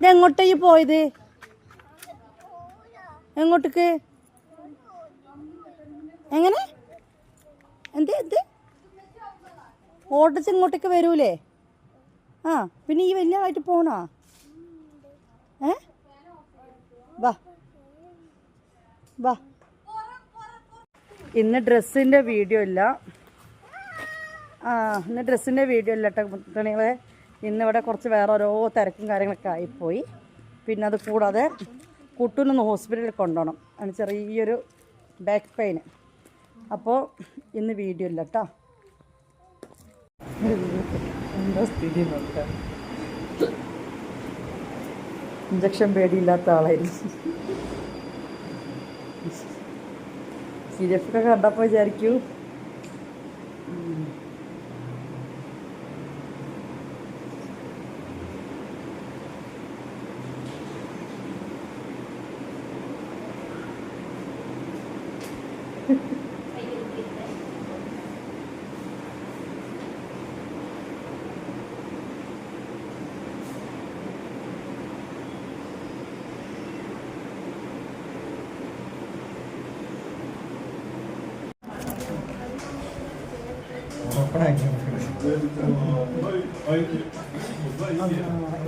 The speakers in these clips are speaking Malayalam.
ഇത് എങ്ങോട്ടാ ഈ പോയത്? എങ്ങോട്ടേക്ക്? എങ്ങനെ? എന്ത് എന്ത്? ഓട്ടച്ച് ഇങ്ങോട്ടേക്ക് വരൂലേ? ആ പിന്നെ ഈ വലിയ ആയിട്ട് പോണോ? ഏ? വാ. വാ. ഇന്ന് ഡ്രസ്സിന്റെ വീഡിയോ ഇല്ല. ആ ഇന്ന് ഡ്രസ്സിന്റെ വീഡിയോ ഇല്ല കേട്ടോ മുത്തണികളെ ഇന്നിവിടെ കുറച്ച് വേറെ ഓരോ തിരക്കും കാര്യങ്ങളൊക്കെ ആയിപ്പോയി. പിന്നെ അത് കൂടാതെ കുട്ടൂനൊന്ന് ഹോസ്പിറ്റലിൽ കൊണ്ടുപോകണം. അതിന് ചെറിയൊരു ബാക്ക് പെയിൻ അപ്പോൾ ഇന്ന് വീഡിയോ ഇല്ല കേട്ടോ എന്താ സ്ഥിതി നോക്കാം. ഇഞ്ചക്ഷൻ പേടിയില്ലാത്ത ആളായിരുന്നു. സി എഫ് ഒക്കെ കണ്ടപ്പോൾ വിചാരിക്കൂ.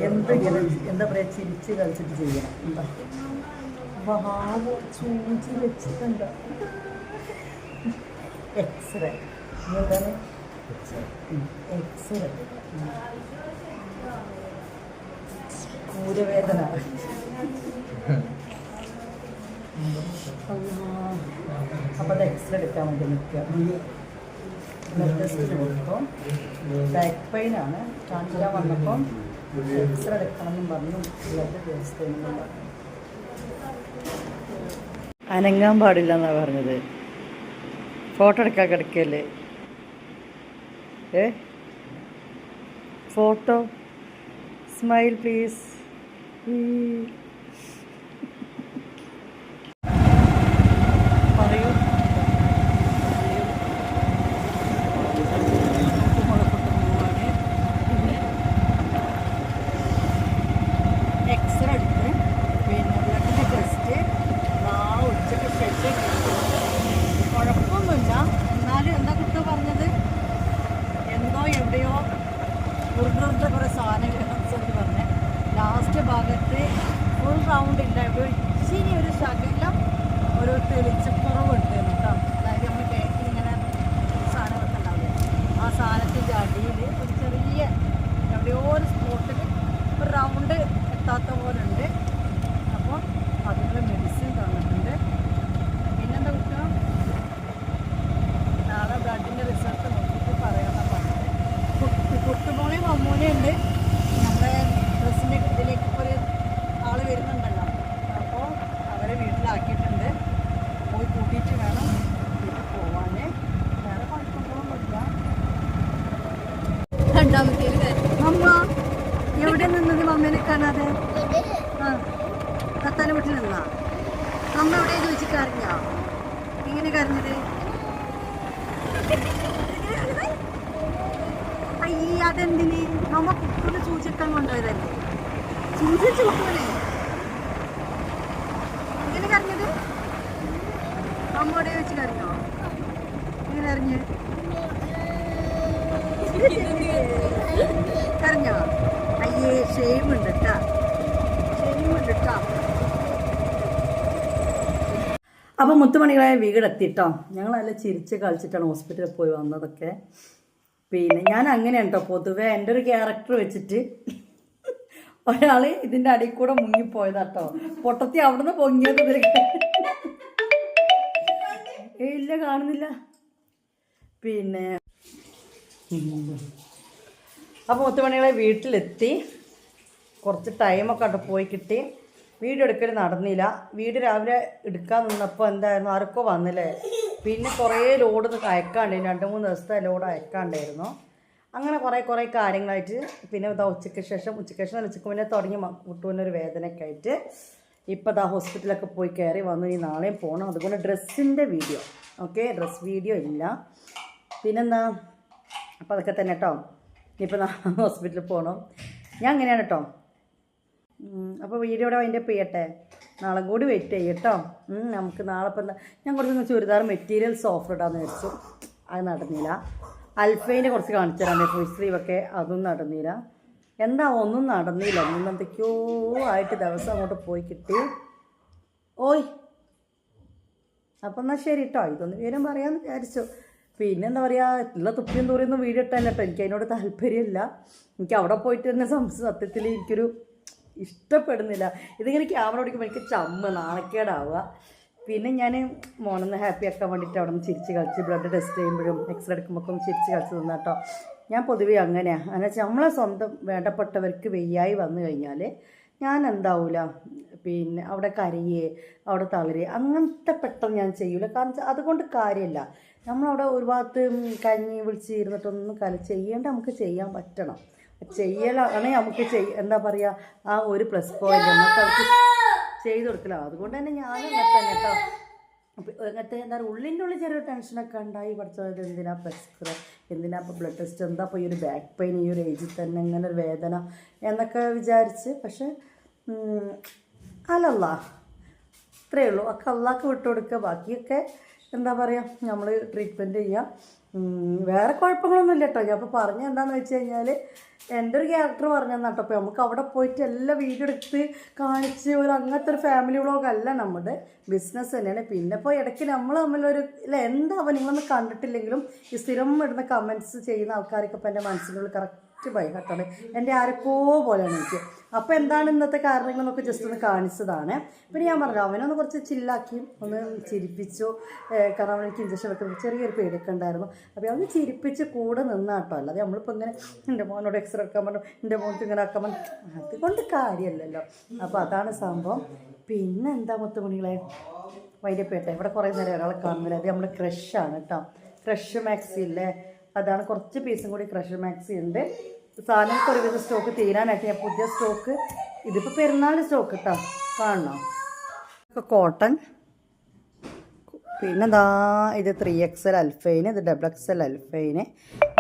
എന്തെങ്കിലും എന്താ പറയുക ചിരിച്ച് കളിച്ചിട്ട് ചെയ്യണം വാവ് ചൂചി വെച്ചിട്ടുണ്ട്. വേണ്ടി പറഞ്ഞു. അനങ്ങാൻ പാടില്ല എന്നാണ് പറഞ്ഞത്. ഫോട്ടോ എടുക്കാൻ കിടക്കല്ലേ ഏ? ഫോട്ടോ? സ്മൈൽ പ്ലീസ് പറയൂ എക്സ്റേ എടുത്ത് പിന്നെ ബ്ലഡിന്റെ ടെസ്റ്റ് നാളെ ഉച്ചയ്ക്ക് ശേഷം കുഴപ്പമൊന്നുമില്ല എന്നാലും എന്താ കുട്ട പറഞ്ഞത് എന്തോ എവിടെയോ ഉരുണ്ട കുറേ സാധനങ്ങൾ എന്ന് ലാസ്റ്റ് ഭാഗത്ത് ഫുൾ റൗണ്ട് ഇല്ല. ഇച്ചിരി ഒരു ശകലം ഒരു തെളിച്ചക്കുറവുണ്ട് കേട്ടോ. അതായത് നമ്മൾ കേക്കിൽ ഇങ്ങനെ സാധനങ്ങളൊക്കെ ഉണ്ടാവില്ലേ? ആ സാധനത്തിന്റെ അടിയിൽ ഒരു ചെറിയ എവിടെയോ ഒരു സ്പോട്ടിൽ ഒരു റൗണ്ട് എത്താത്ത പോലെ ഉണ്ട് അപ്പോൾ അതിനുള്ള മെഡിസിൻ തന്നിട്ടുണ്ട് പിന്നെന്താ കുട്ടിയോ നാളെ ബ്ലഡിന്റെ റിസൾട്ട് നോക്കിയിട്ട് പറയാമെന്നാണ് പറഞ്ഞത് കുട്ടി കുട്ടുമോളെയും മമ്മൂനെയും ഉണ്ട് നമ്മുടെ ഡ്രസ്സിന്റെ ഇതിലേക്ക് ഇപ്പോൾ ഒരു ആൾ വരുന്നുണ്ടല്ലോ അപ്പോൾ അവരെ വീട്ടിലാക്കിയിട്ടുണ്ട് പോയി കൂട്ടിയിട്ട് വേണം വീട്ടിൽ പോവാൻ വേറെ കുഴപ്പങ്ങളൊന്നുമില്ല രണ്ടാമത്തെ കാര്യം അമ്മ എവിടെ നിന്നത് മമ്മേനെ കാണാതെ ആ. കത്താനെ വീട്ടിൽ നിന്നാ അമ്മ എവിടെ ചോദിച്ചു കരഞ്ഞോ ഇങ്ങനെ കരഞ്ഞത്? അയ്യ അതെന്തിന്? അമ്മ കുട്ടിയുടെ സൂചിക്കാൻ കൊണ്ടുപോയതല്ലേ? സൂചിച്ച് കൊണ്ടുപോലേ എങ്ങനെ കരഞ്ഞത് അമ്മ എവിടെ വെച്ച് കരഞ്ഞോ എങ്ങനെ അറിഞ്ഞ് കരഞ്ഞോ അയ്യേ ഷെയിം ഉണ്ട് കേട്ടാ ഷെയിം ഉണ്ട് കേട്ടോ അപ്പോൾ മുത്തുമണികളായ വീടെത്തിട്ടോ. ഞങ്ങളെല്ലാം ചിരിച്ച് കളിച്ചിട്ടാണ് ഹോസ്പിറ്റലിൽ പോയി വന്നതൊക്കെ. പിന്നെ ഞാൻ അങ്ങനെയാണ് കേട്ടോ പൊതുവെ എന്റെ ഒരു ക്യാരക്ടർ വെച്ചിട്ട് ഒരാൾ ഇതിന്റെ അടിയിൽ കൂടെ മുങ്ങിപ്പോയതാട്ടോ. പൊട്ടത്തി അവിടുന്ന് പൊങ്ങിയത് ഇല്ല കാണുന്നില്ല. പിന്നെ അപ്പോൾ മുത്തുമണികളെ വീട്ടിലെത്തി. കുറച്ച് ടൈമൊക്കെ അവിടെ പോയി കിട്ടി. വീഡിയോ എടുക്കൽ നടന്നില്ല. വീട് രാവിലെ എടുക്കാൻ നിന്നപ്പോൾ എന്തായിരുന്നു? ആർക്കോ വന്നില്ലേ? പിന്നെ കുറേ ലോഡ് അയക്കാണ്ടായിരുന്നു രണ്ട് മൂന്ന് ദിവസത്തെ ലോഡ് അയക്കാണ്ടായിരുന്നു. അങ്ങനെ കുറേ കുറേ കാര്യങ്ങളായിട്ട് പിന്നെ ഇതാ ഉച്ചയ്ക്ക് ശേഷം ഉച്ചയ്ക്ക് ശേഷം ഉച്ചയ്ക്ക് മുന്നേ തുടങ്ങി കുട്ടുവിനൊരു വേദനയൊക്കെ ആയിട്ട് ഇപ്പോൾ ഇതാ ഹോസ്പിറ്റലൊക്കെ പോയി കയറി വന്നു. ഇനി നാളെയും പോകണം അതുപോലെ ഡ്രസ്സിന്റെ വീഡിയോ. ഓക്കെ? ഡ്രസ്സ് വീഡിയോ ഇല്ല. പിന്നെന്താ? അപ്പോൾ അതൊക്കെ തന്നെ കേട്ടോ ഇനിയിപ്പോൾ ഹോസ്പിറ്റലിൽ പോകണം ഞാൻ അങ്ങനെയാണ് കേട്ടോ അപ്പോൾ ഇവിടെ അതിന്റെ ചെയ്യട്ടെ? നാളെ കൂടി വെയിറ്റ് ചെയ്യും ഉം, നമുക്ക് നാളെ ഇപ്പം ഞാൻ കുറച്ച് ചുരിദാർ മെറ്റീരിയൽസ് ഓഫർ ഇടാന്ന് വെച്ചു അത് നടന്നില്ല. അൽഫൈന്റെ കുറച്ച് കാണിച്ചു തരാം. ഫുൾ സ്ലീവ് ഒക്കെ. അതും നടന്നില്ല. എന്താ ഒന്നും നടന്നില്ല. ഒന്നും എന്തൊക്കെയോ ആയിട്ട് ദിവസം അങ്ങോട്ട് പോയി കിട്ടി. ഓയ്. അപ്പം എന്നാൽ ശരി കേട്ടോ ഇതൊന്ന് വിവരം പറയാമെന്ന് വിചാരിച്ചു. പിന്നെ എന്താ പറയുക ഉള്ള തുപ്പിയും തൂറിയൊന്നും വീഡിയോ ഇട്ടല്ല കേട്ടോ എനിക്ക് അതിനോട് താല്പര്യമില്ല. എനിക്ക് അവിടെ പോയിട്ട് തന്നെ സത്യത്തിൽ എനിക്കൊരു ഇഷ്ടപ്പെടുന്നില്ല. ഇതിങ്ങനെ ക്യാമറ ഓടിക്കുമ്പോൾ എനിക്ക് ചമ്മ നാണക്കേടാവുക. പിന്നെ ഞാൻ മോനൊന്ന് ഹാപ്പി ആക്കാൻ വേണ്ടിയിട്ട് അവിടെ നിന്ന് ചിരിച്ച് കളിച്ച് ബ്ലഡ് ടെസ്റ്റ് ചെയ്യുമ്പോഴും എക്സ്റേ എടുക്കുമ്പോൾ ഒന്ന് ചിരിച്ച് കളിച്ച് നിന്നാ കേട്ടോ ഞാൻ പൊതുവേ അങ്ങനെയാണ് എന്നു വെച്ചാൽ നമ്മളെ സ്വന്തം വേണ്ടപ്പെട്ടവർക്ക് വെയ്യായി വന്നു കഴിഞ്ഞാൽ ഞാൻ എന്താവൂല? പിന്നെ അവിടെ കരയേ അവിടെ തളരേ അങ്ങനത്തെ പെട്ടെന്ന് ഞാൻ ചെയ്യൂല. കാരണം അതുകൊണ്ട് കാര്യമില്ല നമ്മളവിടെ ഒരു ഭാഗത്ത് കഞ്ഞി വിളിച്ച് ഇരുന്നിട്ടൊന്നും കല ചെയ്യേണ്ട നമുക്ക് ചെയ്യാൻ പറ്റണം. ചെയ്യലാണ് നമുക്ക് ചെയ് എന്താ പറയുക ആ ഒരു പ്ലസ് പോയിന്റ് നമുക്ക് അവർക്ക് ചെയ്ത് കൊടുക്കലാണ് അതുകൊണ്ട് തന്നെ ഞാനും അങ്ങനെ തന്നെ കേട്ടോ. അങ്ങനത്തെ എന്താ പറയുക ഉള്ളിന്റെ ഉള്ളിൽ ചെറിയൊരു ടെൻഷനൊക്കെ ഉണ്ടായി പഠിച്ചത് എന്തിനാ പ്രഷർ എന്തിനാ ഇപ്പോൾ ബ്ലഡ് ടെസ്റ്റ് എന്താ ഇപ്പോൾ ഈ ഒരു ബാക്ക് പെയിൻ ഈ ഒരു ഏജിൽ തന്നെ ഇങ്ങനെ ഒരു വേദന എന്നൊക്കെ വിചാരിച്ച്. പക്ഷെ അല്ലല്ല. ഇത്രയേ ഉള്ളൂ. ഒക്കെ അള്ളാക്ക് വിട്ടു കൊടുക്കുക. ബാക്കിയൊക്കെ എന്താ പറയുക നമ്മൾ ട്രീറ്റ്മെന്റ് ചെയ്യുക വേറെ കുഴപ്പങ്ങളൊന്നും ഇല്ല കേട്ടോ. ഞാൻ അപ്പോൾ പറഞ്ഞ എന്താണെന്ന് വെച്ച് കഴിഞ്ഞാൽ എന്റെ ഒരു ക്യാരക്ടർ പറഞ്ഞു കേട്ടോ. അപ്പോൾ നമുക്ക് അവിടെ പോയിട്ട് എല്ലാ വീഡിയോ എടുത്ത് കാണിച്ച് ഒരു അങ്ങനത്തെ ഒരു ഫാമിലി അല്ല നമ്മുടെ. ബിസിനസ് തന്നെയാണ്. പിന്നെ ഇപ്പോൾ ഇടയ്ക്ക് നമ്മൾ തമ്മിലൊരു ഇല്ല എന്താവും നിങ്ങളൊന്നും കണ്ടിട്ടില്ലെങ്കിലും ഈ സ്ഥിരം ഇടുന്ന കമന്റ്സ് ചെയ്യുന്ന ആൾക്കാരൊക്കെ ഇപ്പോൾ എന്റെ മനസ്സിനുള്ളിൽ കറക്റ്റ് ബൈ എന്റെ ആരൊക്കെ പോലെയാണ് എനിക്ക്. അപ്പോൾ എന്താണ് ഇന്നത്തെ കാരണങ്ങൾ എന്നൊക്കെ ജസ്റ്റ് ഒന്ന് കാണിച്ചതാണ്. പിന്നെ ഞാൻ പറഞ്ഞു ഒന്ന് കുറച്ച് ചില്ലാക്കി ഒന്ന് ചിരിപ്പിച്ചു. കാരണം അവൻ എനിക്ക് ഇഞ്ചക്ഷൻ വെക്കുമ്പോൾ ചെറിയൊരു പേടിയൊക്കെ ഉണ്ടായിരുന്നു. അപ്പോൾ അവന് ചിരിപ്പിച്ച് കൂടെ നിന്നാട്ടോ അല്ലാതെ നമ്മളിപ്പോൾ ഇങ്ങനെ എന്റെ മോനോട് എക്സ്റേ എടുക്കാൻ പറഞ്ഞു എന്റെ മോനത്ത് ഇങ്ങനെ ആക്കാൻ പറഞ്ഞു അതുകൊണ്ട് കാര്യമല്ലല്ലോ അപ്പോൾ അതാണ് സംഭവം. പിന്നെ എന്താ മുത്തുമണികളെ? വൈദ്യപ്പേട്ട ഇവിടെ കുറേ നേരം ഒരാളെ കാണുന്നില്ല. അത് നമ്മൾ ക്രഷാണ് കേട്ടോ. ക്രഷ് മാക്സി ഇല്ലേ? അതാണ് കുറച്ച് പീസും കൂടി ക്രഷ് മാക്സി ഉണ്ട്. സാധനങ്ങൾക്ക് വിധ സ്റ്റോക്ക് തീരാനായിട്ട് ഞാൻ പുതിയ സ്റ്റോക്ക് ഇതിപ്പോൾ പെരുന്നാളിന്റെ സ്റ്റോക്ക് കേട്ടോ കാണണം? ഒക്കെ കോട്ടൺ പിന്നെ ദാ ഇത് ത്രീ എക്സൽ അൽഫൈന് ഇത് ഡബിൾ എക്സൽ അൽഫൈന്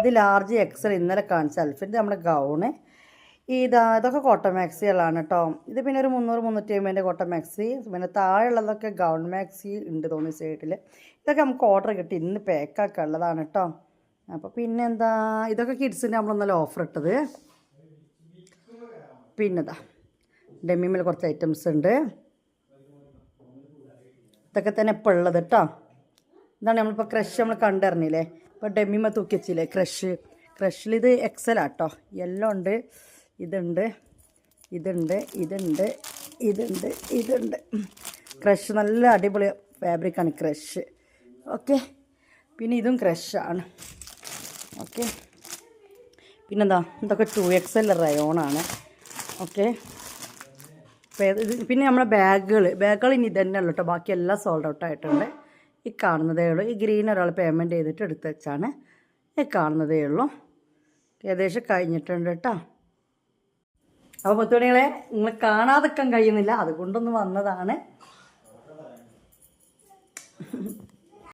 ഇത് ലാർജ് എക്സൽ ഇന്നലെ കാണിച്ച അൽഫൈൻ ഇത് നമ്മുടെ ഗൗണ് ഇതാ ഇതൊക്കെ കോട്ടൺ മാക്സികളാണ് കേട്ടോ ഇത് പിന്നെ ഒരു മുന്നൂറ് മുന്നൂറ്റി അമ്പതിന്റെ കോട്ടൺ മാക്സി പിന്നെ താഴെയുള്ളതൊക്കെ ഗൗൺ മാക്സി ഉണ്ട് തോന്നി സൈഡിൽ ഇതൊക്കെ നമുക്ക് ഓർഡർ കിട്ടി. ഇന്ന് പാക്കാക്കുക ഉള്ളതാണ് കേട്ടോ അപ്പോൾ പിന്നെ എന്താ ഇതൊക്കെ കിഡ്സിന്റെ നമ്മളൊന്നല്ല ഓഫർ ഇട്ടത്. പിന്നെതാ ഡെമ്മിമിൽ കുറച്ച് ഐറ്റംസ് ഉണ്ട്. ഇതൊക്കെ തന്നെ ഇപ്പോൾ ഉള്ളത് കേട്ടോ ഇതാണ് നമ്മളിപ്പോൾ ക്രഷ് നമ്മൾ കണ്ടറിഞ്ഞില്ലേ ഇപ്പോൾ ഡെമ്മിമ തൂക്കി വെച്ചില്ലേ ക്രഷ് ക്രഷിൽ ഇത് എക്സലാട്ടോ യെല്ലോ ഉണ്ട്. ഇതുണ്ട് ഇതുണ്ട് ഇതുണ്ട് ഇതുണ്ട് ഇതുണ്ട്. ക്രഷ് നല്ല അടിപൊളി ഫാബ്രിക്കാണ് ക്രഷ് ഓക്കെ പിന്നെ ഇതും ക്രഷാണ് ഓക്കെ. പിന്നെന്താ? ഇതൊക്കെ ടു എക്സ് എൽ റയോണാണ് ഓക്കെ. പിന്നെ നമ്മുടെ ബാഗുകൾ ബാഗുകൾ ഇനി ഇതന്നെ ഉള്ളൂ കേട്ടോ ബാക്കി എല്ലാം സോൾഡ് ഔട്ട് ആയിട്ടുണ്ട്. ഈ കാണുന്നതേ ഉള്ളൂ. ഈ ഗ്രീൻ ഒരാൾ പേയ്മെന്റ് ചെയ്തിട്ട് എടുത്ത് വെച്ചാണ് ഈ കാണുന്നതേ ഉള്ളൂ. ഏകദേശം കഴിഞ്ഞിട്ടുണ്ട് കേട്ടോ അപ്പോൾ മുത്തുമണികളെ നിങ്ങൾ കാണാതെക്കാൻ കഴിയുന്നില്ല. അതുകൊണ്ടൊന്ന് വന്നതാണ്.